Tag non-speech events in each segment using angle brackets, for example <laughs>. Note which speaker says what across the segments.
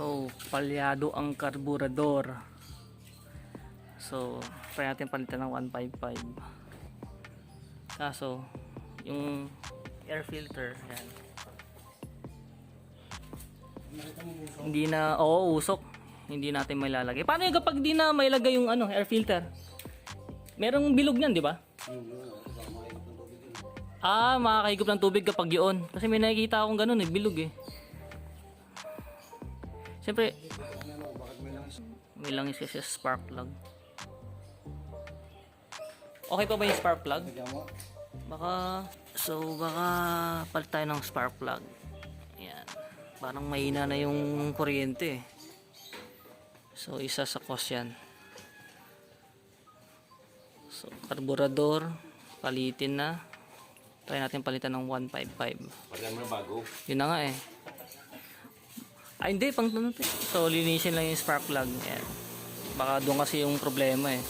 Speaker 1: So, palyado ang karburador. So, try natin palitan ng 155. Kaso, yung air filter, yan. Hindi na, oo, usok. Hindi natin may lalagay. Paano yung kapag di na may lagay yung ano, air filter? Merong bilog niyan, di ba? Ah, makakahigop ng tubig kapag yun. Kasi may nakikita akong ganun eh, bilog eh. Siyempre, may langis kasi spark plug. Okay pa ba yung spark plug? Baka, so baka palit tayo ng spark plug. Yan. Parang mahina na yung kuryente eh. So, isa sa cost yan. So, karburador, palitin na. Try natin palitan ng 155.
Speaker 2: Pagyan mo na bago.
Speaker 1: Yun na nga eh. Ay hindi, pang. So linisin lang yung spark plug. Yan. Baka doon kasi yung problema eh.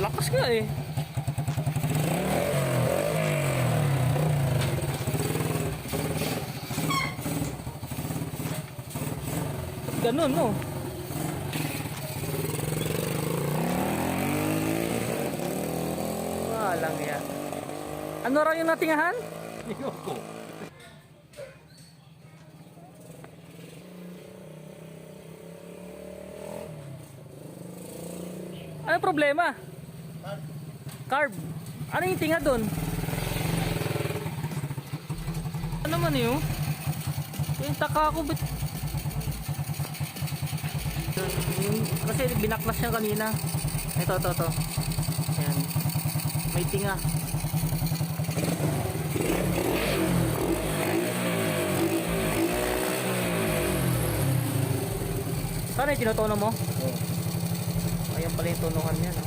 Speaker 1: Lakas nga eh. Ganun no. Walang yan. Ano raw yung natingahan?
Speaker 2: Ayoko.
Speaker 1: Ano problema? Carb. Ano yung tinga doon? Ano man yun? Yung taka ko. Yung- Kasi binaklas niya kanina. Ito, ito, ito. Ayan. May tinga. Saan yung tinutono mo? Ayan pala yung tunuhan niya, no?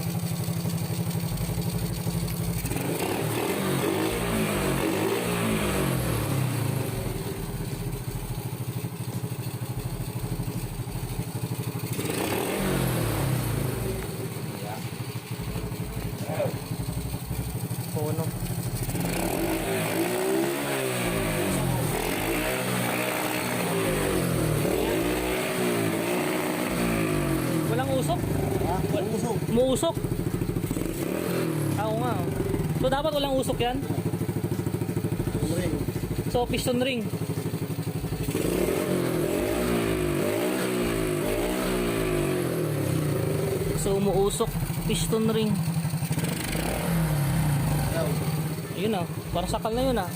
Speaker 1: Puno. Walang usok?
Speaker 2: Ha? Walang usok.
Speaker 1: Umuusok. Oo nga. oh. So dapat walang usok yan? So piston ring. So umuusok piston ring.
Speaker 2: Ayaw.
Speaker 1: Yun ah, parang sakal na yun ah.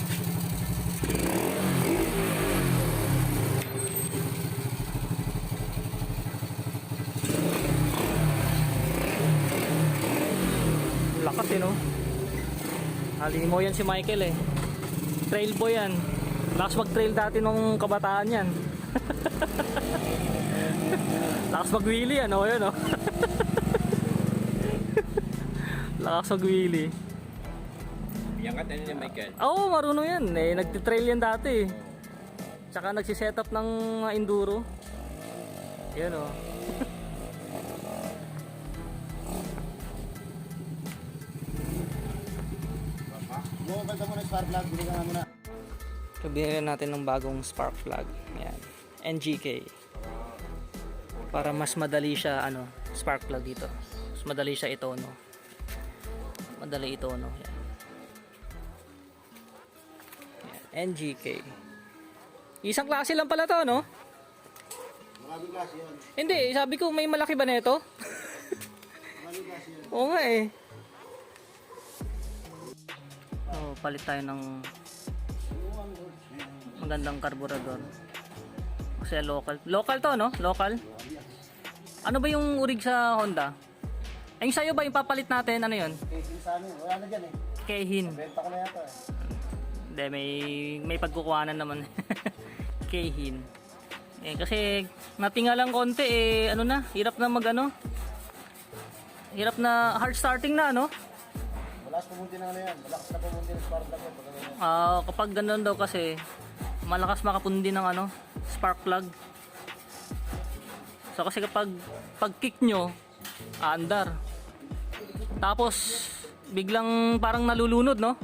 Speaker 1: Lakas eh no. Halimo yan si Michael eh. Trail boy yan. Lakas mag-trail dati nung kabataan yan. Lakas <laughs> mag-wheelie ano yun oh. Lakas mag-wheelie.
Speaker 2: Yan ka tayo ni Michael.
Speaker 1: Oo, oh, marunong yan. Eh, nagtitrail yan dati. Tsaka nagsiset up ng mga enduro. Yan o.
Speaker 2: Mo, banta mo na spark plug. Bili ka nga muna.
Speaker 1: Kabili natin ng bagong spark plug. Yan. NGK. Para mas madali siya, ano, spark plug dito. Mas madali siya ito, no. Madali ito, no. Yan. Yan. NGK. Isang klase lang pala to, no?
Speaker 2: Maraming klase yan.
Speaker 1: Hindi, sabi ko may malaki ba nito?
Speaker 2: Maraming klase yan.
Speaker 1: Oo nga eh. Palit tayo ng magandang karburador. Kasi local. Local to, no? Local. Ano ba yung urig sa Honda? Ay, yung sa'yo ba yung papalit natin? Ano yun?
Speaker 2: Sige sa amin. Eh.
Speaker 1: Kehin.
Speaker 2: Benta ko na yata eh.
Speaker 1: Hindi, may, may pagkukuhanan naman. <laughs> Kehin. Eh, kasi natinga lang konti, eh, ano na, hirap na mag ano. Hirap na, hard starting na, ano?
Speaker 2: Pumunti na ano yan. Malakas na pumunti ng spark plug yan. Pag ganyan.
Speaker 1: Ah, kapag ganun daw kasi malakas makapundi ng ano, spark plug. So kasi kapag pag kick nyo, aandar. Tapos biglang parang nalulunod, no?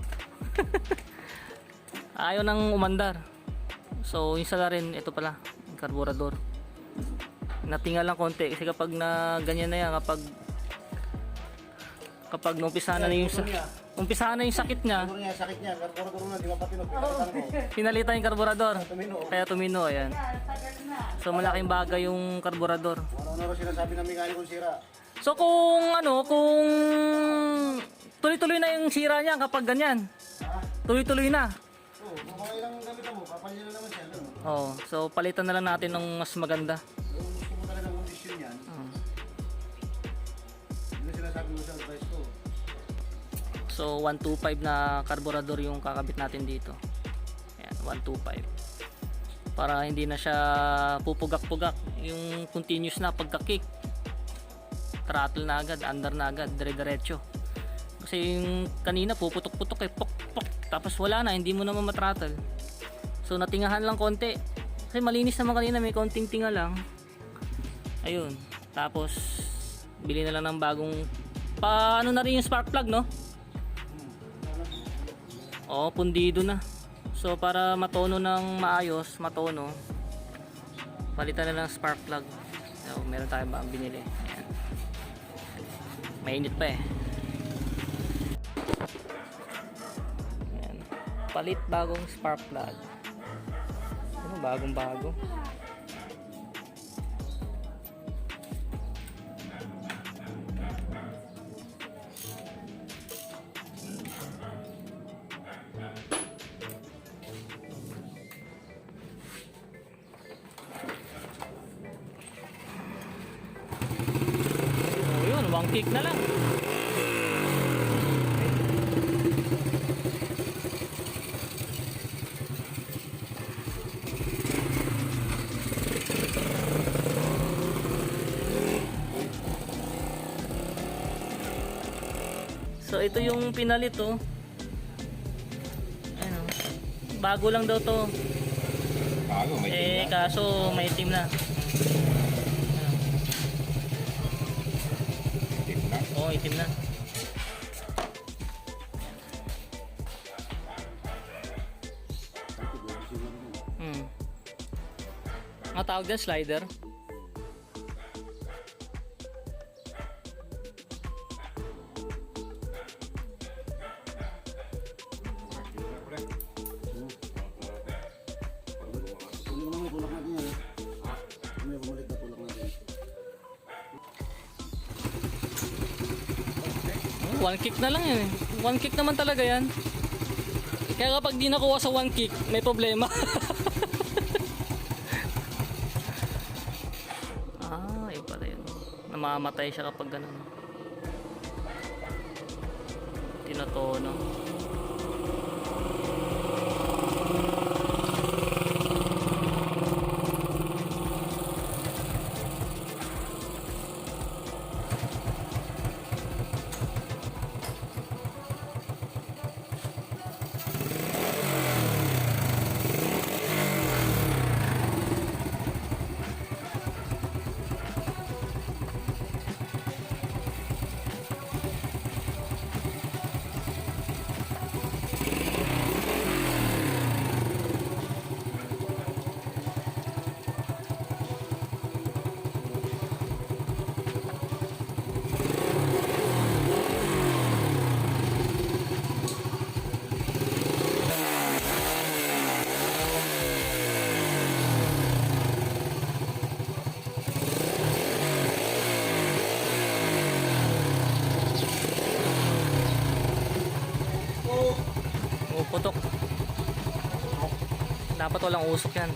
Speaker 1: <laughs> Ayaw nang umandar. So, yung sala rin, ito pala, yung carburetor. Natinga lang konti kasi kapag na ganyan na yan, kapag kapag numpisa na, yung sa, umpisa na yung sakit niya,
Speaker 2: Siguro niya, sakit niya. Karpuro-turo na, di ba patinog? Pinalitan ko.
Speaker 1: pinalitan yung.
Speaker 2: Tumino.
Speaker 1: Kaya tumino, ayan. So, malaking bagay yung carburetor.
Speaker 2: Ano-ano sinasabi ng mekanikong sira.
Speaker 1: So kung ano, kung tuloy-tuloy na yung sira niya kapag ganyan. Tuloy-tuloy na.
Speaker 2: Oo, kung mga ilang gamit mo, papalya na naman siya. Ano?
Speaker 1: Oh, so palitan na lang natin ng mas maganda.
Speaker 2: Gusto mo talaga ng kondisyon yan, ang sinasabi mo sa advice.
Speaker 1: So 125 na carburetor yung kakabit natin dito. Ayan, 125. Para hindi na siya pupugak-pugak yung continuous na pagka-kick. Throttle na agad, under na agad, dire-diretso. Kasi yung kanina puputok-putok eh, pok pok. Tapos wala na, hindi mo na mamatrattle. So natingahan lang konti. Kasi malinis naman kanina, may konting tinga lang. Ayun. Tapos bili na lang ng bagong pa ano na rin yung spark plug, no? Oo, pundido na. So para matono ng maayos, matono, palitan na ng spark plug. So, meron tayong ba binili. Ayan. Mainit pa eh. Ayan. Palit bagong spark plug. Ano, bagong bago. Kick na lang. So ito yung pinalit oh. Ano? Bago lang daw to.
Speaker 3: Bago, may
Speaker 1: Eh kaso may itim na.
Speaker 3: tip na.
Speaker 1: Oo, itim na. Hmm. Ang tawag dyan, slider. One kick na lang yan eh. One kick naman talaga yan. Kaya kapag di nakuha sa one kick, may problema. <laughs> ah, yun pala yun. Namamatay siya kapag ganun. Tinatono. Oh, Dapat walang usok yan.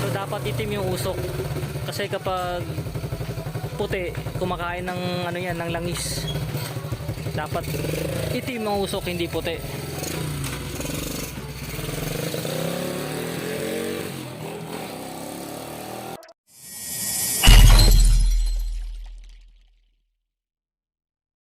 Speaker 1: So dapat itim yung usok. Kasi kapag puti, kumakain ng ano yan, ng langis. Dapat itim ang usok, hindi puti.